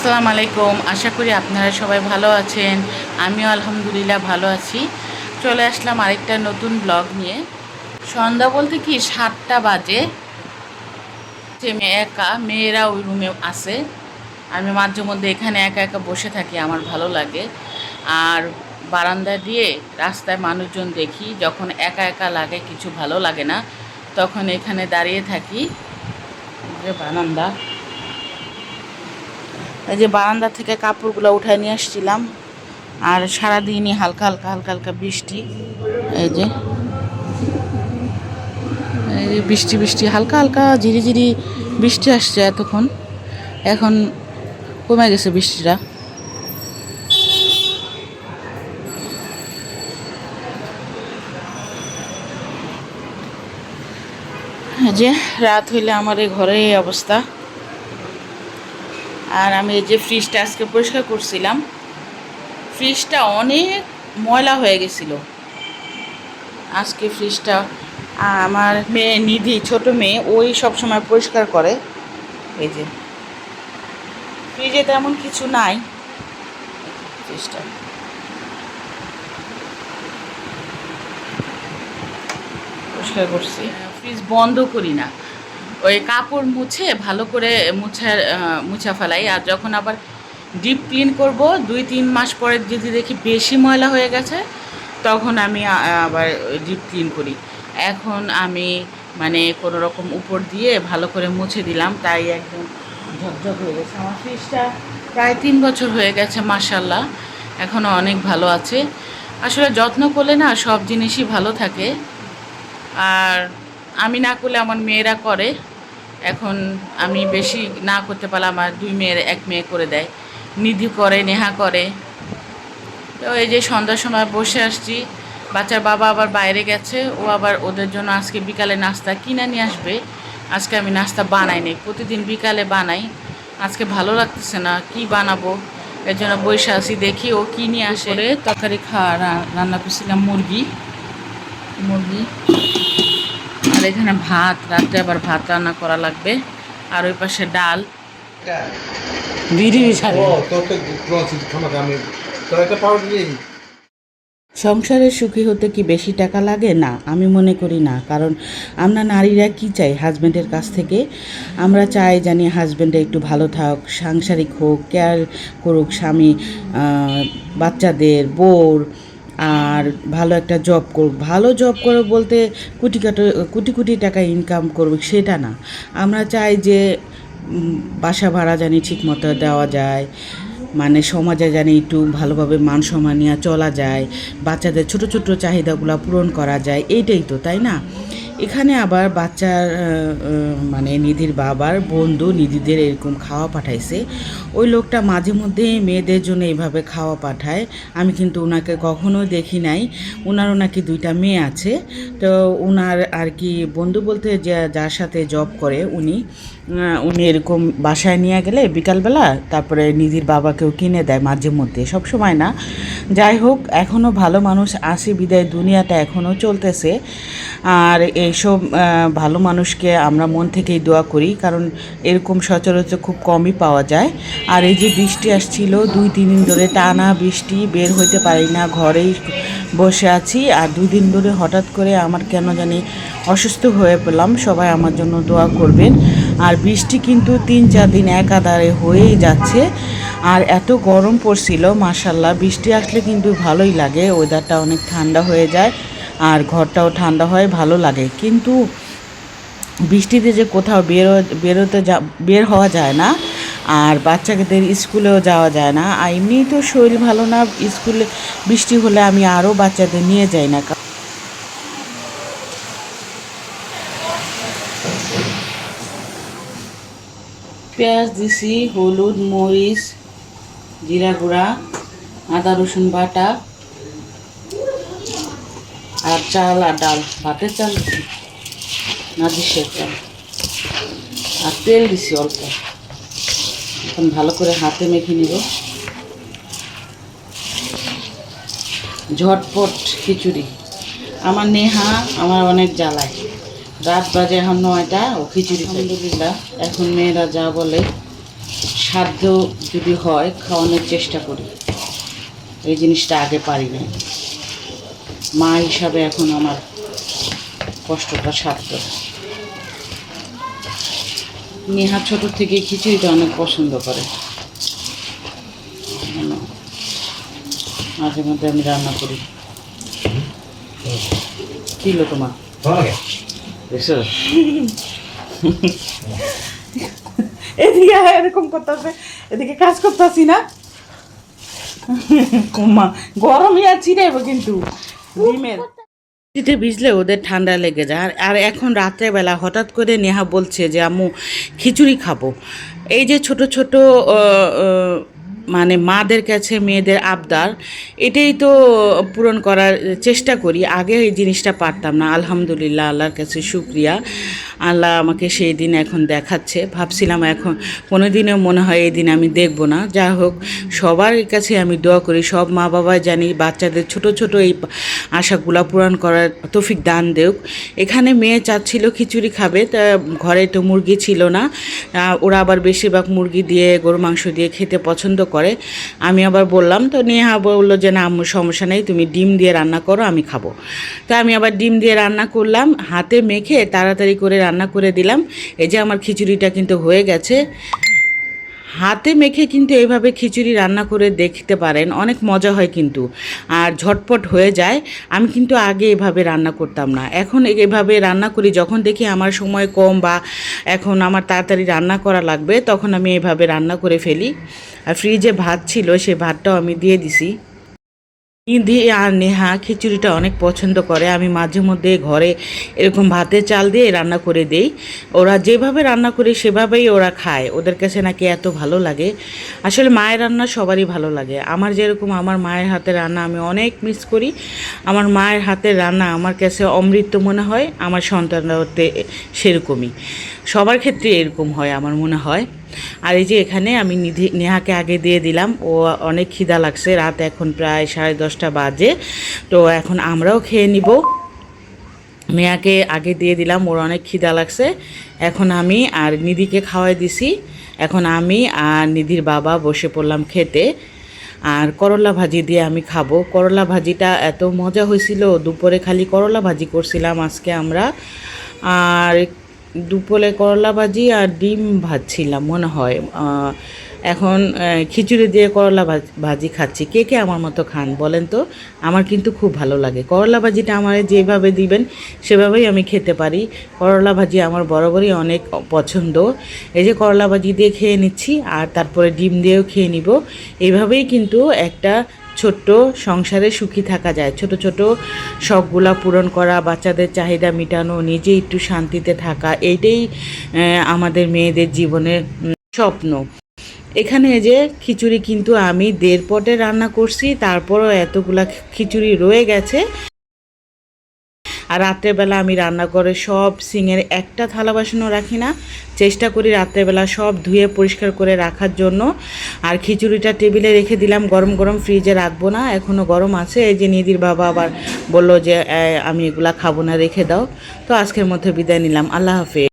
আসসালামু আলাইকুম। আশা করি আপনারা সবাই ভালো আছেন। আমিও আলহামদুলিল্লাহ ভালো আছি। চলে আসলাম আরেকটা নতুন ব্লগ নিয়ে। সন্ধ্যা বলতে কি, সাতটা বাজে। যে মেয়ে একা, মেয়েরা ওই রুমে আছে। আমি মাঝে মধ্যে এখানে একা একা বসে থাকি, আমার ভালো লাগে। আর বারান্দা দিয়ে রাস্তায় মানুষজন দেখি, যখন একা একা লাগে, কিছু ভালো লাগে না, তখন এখানে দাঁড়িয়ে থাকি। বারান্দা। এই যে বারান্দা থেকে কাপড়গুলো উঠায় নিয়ে আসছিলাম। আর সারাদিনই হালকা হালকা হালকা হালকা বৃষ্টি। এই যে। এই যে বৃষ্টি বৃষ্টি, হালকা হালকা ঝিরি ঝিরি বৃষ্টি আসছে এতক্ষণ। এখন কমে গেছে বৃষ্টিটা। যে, রাত হইলে আমার এই ঘরে এই অবস্থা। আর আমি এই যে ফ্রিজটা আজকে পরিষ্কার করছিলাম, ফ্রিজটা অনেক ময়লা হয়ে গেছিল। আজকে ফ্রিজটা আমার মেয়ে নিধি, ছোট মেয়ে, ওই সব সময় পরিষ্কার করে। এই যে, ফ্রিজে তেমন কিছু নাই। ফ্রিজটা। পরিষ্কার করছি। ফ্রিজ বন্ধ করি না। ওই কাপড় মুছে ভালো করে মুছার মুছা ফেলাই। আর যখন আবার ডিপ ক্লিন করব, দুই তিন মাস পরে যদি দেখি বেশি ময়লা হয়ে গেছে, তখন আমি আবার ডিপ ক্লিন করি। এখন আমি মানে কোনো রকম উপর দিয়ে ভালো করে মুছে দিলাম, তাই একদম ঝকঝক হয়ে গেছে। আমার ফ্রিজটা প্রায় তিন বছর হয়ে গেছে মাসাল্লাহ এখনও অনেক ভালো আছে। আসলে যত্ন করলে না সব জিনিসই ভালো থাকে। আর আমি না করলে আমার মেয়েরা করে। এখন আমি বেশি না করতে পারলে আমার দুই মেয়ের এক মেয়ে করে দেয়। নিধি করে নেহা করে। তো এই যে সন্ধ্যার সময় বসে আসছি বাচ্চার বাবা আবার বাইরে গেছে ও আবার ওদের জন্য আজকে বিকালে নাস্তা কিনে নিয়ে আসবে। আজকে আমি নাস্তা বানাই নাই প্রতিদিন বিকালে বানাই। আজকে ভালো লাগতেছে না কি বানাবো? এর জন্য বসে আসি দেখি ও কী নিয়ে আসে। তরকারি খাওয়া রান্না করছিলাম মুরগি। মুরগি? আর এখানে ভাত রাত্রে আবার ভাত রান্না করা লাগবে। আর ওই পাশে ডাল। সংসারে সুখী হতে কি বেশি টাকা লাগে? না আমি মনে করি না। কারণ আমরা নারীরা কি চাই হাজব্যান্ডের কাছ থেকে? আমরা চাই জানি হাজব্যান্ডে একটু ভালো থাক সাংসারিক হোক কেয়ার করুক স্বামী বাচ্চাদের বোর আর ভালো একটা জব করব ভালো জব করব বলতে কোটি কাটো, কোটি টাকা ইনকাম করুক সেটা না। আমরা চাই যে বাসা ভাড়া জানি ঠিক মতো দেওয়া যায় মানে সমাজে জানি একটু ভালোভাবে মান সম্মান নিয়ে চলা যায়, বাচ্চাদের ছোট ছোট চাহিদাগুলো পূরণ করা যায়, এইটাই তো, তাই না? এখানে আবার বাচ্চার মানে নিধির বাবার বন্ধু নিধিদের এরকম খাওয়া পাঠাইছে। ওই লোকটা মাঝে মধ্যে মেয়েদের জন্য এইভাবে খাওয়া পাঠায়। আমি কিন্তু ওনাকে কখনো দেখি নাই। ওনারও নাকি দুইটা মেয়ে আছে। তো ওনার আর কি বন্ধু বলতে যে, যার সাথে জব করে উনি উনি এরকম বাসায় নিয়ে গেলে বিকালবেলা তারপরে নিধির বাবাকেও কিনে দেয় মাঝে মধ্যে। সব সময় না। যাই হোক এখনও ভালো মানুষ আসে বিদায়। দুনিয়াটা এখনও চলতেছে। আর এইসব ভালো মানুষকে আমরা মন থেকেই দোয়া করি, কারণ এরকম সচরাচর খুব কমই পাওয়া যায়। আর এই যে বৃষ্টি আসছিল, দুই, তিন দিন ধরে টানা বৃষ্টি, বের হইতে পারি না, ঘরেই বসে আছি। আর দুই দিন ধরে হঠাৎ করে আমার কেন জানি অসুস্থ হয়ে পেলাম সবাই আমার জন্য দোয়া করবেন। আর বৃষ্টি কিন্তু তিন, চার দিন একাধারে হয়েই যাচ্ছে। আর এত গরম পড়ছিল মাসাল্লাহ বৃষ্টি আসলে কিন্তু ভালোই লাগে ওয়েদারটা অনেক ঠান্ডা হয়ে যায়। আর ঘরটাও ঠান্ডা হয়, ভালো লাগে। কিন্তু বৃষ্টিতে যে কোথাও বেরো বেরোতে যা, বের হওয়া যায় না আর বাচ্চাদের স্কুলেও যাওয়া যায় না। আর এমনিই তো শরীর ভালো না, স্কুলে বৃষ্টি হলে আমি আরও বাচ্চাদের নিয়ে যাই না। পেঁয়াজ দিছি, হলুদ, মরিচ, জিরা গুঁড়া, আদা, রসুন বাটা। আর চাল আর ডাল ভাতের চাল দিছি না দিশের চাল। আর তেল দিছি অল্প। এখন ভালো করে হাতে মেখে নিব। ঝটপট খিচুড়ি। আমার নেহা আমার অনেক জ্বালায়। রাত বাজে এখন নয়টা ও খিচুড়ি আলহামদুলিল্লাহ। এখন মেয়েরা যা বলে সাধ্য যদি হয় খাওয়ানোর চেষ্টা করি। এই জিনিসটা আগে পারি না মা হিসাবে এখন আমার কষ্টটা সাধ্য নেহা ছোট থেকে খিচুড়িটা অনেক পছন্দ করে। মাঝে মধ্যে আমি রান্না করি। কি হলো তোমার? এদিকে এরকম করতেছে এদিকে কাজ করতেছি না। গরমই আছি রে কিন্তু। ডিমের শীতে ভিজলে ওদের ঠান্ডা লেগে যায়। আর আর এখন রাত্রেবেলা হঠাৎ করে নেহা বলছে যে, আম্মু, খিচুড়ি খাব। এই যে ছোট ছোট মানে মাদের কাছে মেয়েদের আবদার, এটাই তো পূরণ করার চেষ্টা করি। আগে এই জিনিসটা পারতাম না। আলহামদুলিল্লাহ, আল্লাহর কাছে শুক্রিয়া। আল্লাহ আমাকে সেই দিন এখন দেখাচ্ছে। ভাবছিলাম এখন কোনো দিনও মনে হয় এই দিন আমি দেখব না। যা হোক, সবার কাছে আমি দোয়া করি। সব মা বাবা জানি, বাচ্চাদের ছোট ছোট এই আশাগুলা পূরণ করার তৌফিক দান দেওক এখানে মেয়ে চাচ্ছিল খিচুড়ি খাবে, তা ঘরে তো মুরগি ছিল না। ওরা আবার বেশিরভাগ মুরগি দিয়ে গরু মাংস দিয়ে খেতে পছন্দ করে। আমি আবার বললাম, তো নেহা বলল যে, না, আম্মু, সমস্যা নেই, তুমি ডিম দিয়ে রান্না করো, আমি খাব। তো আমি আবার ডিম দিয়ে রান্না করলাম, হাতে মেখে তাড়াতাড়ি করে রান্না করে দিলাম। এই যে, আমার খিচুড়িটা কিন্তু হয়ে গেছে। হাতে মেখে কিন্তু এইভাবে খিচুড়ি রান্না করে দেখতে পারেন, অনেক মজা হয় কিন্তু। আর ঝটপট হয়ে যায়, আমি কিন্তু আগে এভাবে রান্না করতাম না। এখন এভাবে রান্না করি, যখন দেখি আমার সময় কম বা এখন আমার তাড়াতাড়ি রান্না করা লাগবে, তখন আমি এভাবে রান্না করে ফেলি। আর ফ্রিজে ভাত ছিল, সে ভাতটাও আমি দিয়ে দিছি। ইদি আর নেহা খিচুড়িটা অনেক পছন্দ করে। আমি মাঝে মধ্যে ঘরে এরকম ভাতে চাল দিয়ে রান্না করে দেই। ওরা যেভাবে রান্না করি সেভাবেই ওরা খায়। ওদের কাছে নাকি এত ভালো লাগে। আসলে মায়ের রান্না সবারই ভালো লাগে। আমার যেরকম আমার মায়ের হাতের রান্না আমি অনেক মিস করি। আমার মায়ের হাতের রান্না আমার কাছে অমৃত মনে হয়, আমার সন্তানতে সেরকমই। সবার ক্ষেত্রে এরকম হয়, আমার মনে হয়। আর এই যে এখানে আমি নিধি, নেহাকে আগে দিয়ে দিলাম, ও অনেক খিদা লাগছে, রাত এখন প্রায় সাড়ে দশটা বাজে। তো এখন আমরাও খেয়ে নিব। মেয়াকে আগে দিয়ে দিলাম, ওর অনেক খিদা লাগছে। এখন আমি আর নিধিকে খাওয়াই দিছি। এখন আমি আর নিধির বাবা বসে পড়লাম খেতে। আর করলা ভাজি দিয়ে আমি খাব। করলা ভাজিটা এত মজা হয়েছিল, দুপুরে খালি করলা ভাজি করছিলাম আজকে আমরা। আর দুপুরে করলা ভাজি আর ডিম ভাজছিলাম, মনে হয়। এখন খিচুড়ি দিয়ে করলা ভাজি খাচ্ছি। কে কে আমার মতো খান বলেন তো? আমার কিন্তু খুব ভালো লাগে। করলা ভাজিটা আমার যেভাবে দিবেন, সেভাবেই আমি খেতে পারি। করলা ভাজি আমার বরাবরই অনেক পছন্দ। এই যে করলা ভাজি দিয়ে খেয়ে নিচ্ছি, আর তারপরে ডিম দিয়েও খেয়ে নিব। এইভাবেই কিন্তু একটা ছোট্ট সংসারে সুখী থাকা যায়। ছোট ছোট শখগুলা পূরণ করা, বাচ্চাদের চাহিদা মেটানো নিজে একটু শান্তিতে থাকা, এইটাই আমাদের মেয়েদের জীবনের স্বপ্ন। এখানে যে খিচুড়ি কিন্তু আমি দেড় পটে রান্না করছি, তারপরও এতগুলা খিচুড়ি রয়ে গেছে। আর রাত্রেবেলা আমি রান্নাঘরে সব সিঙের একটা থালা বাসনও রাখি না। চেষ্টা করি রাত্রেবেলা সব ধুয়ে পরিষ্কার করে রাখার জন্য। আর খিচুড়িটা টেবিলে রেখে দিলাম, গরম গরম ফ্রিজে রাখব না এখনও গরম আছে। এই যে নিদির বাবা আবার বলল যে আমি এগুলা খাব না, রেখে দাও। তো আজকের মধ্যে বিদায় নিলাম। আল্লাহ হাফেজ।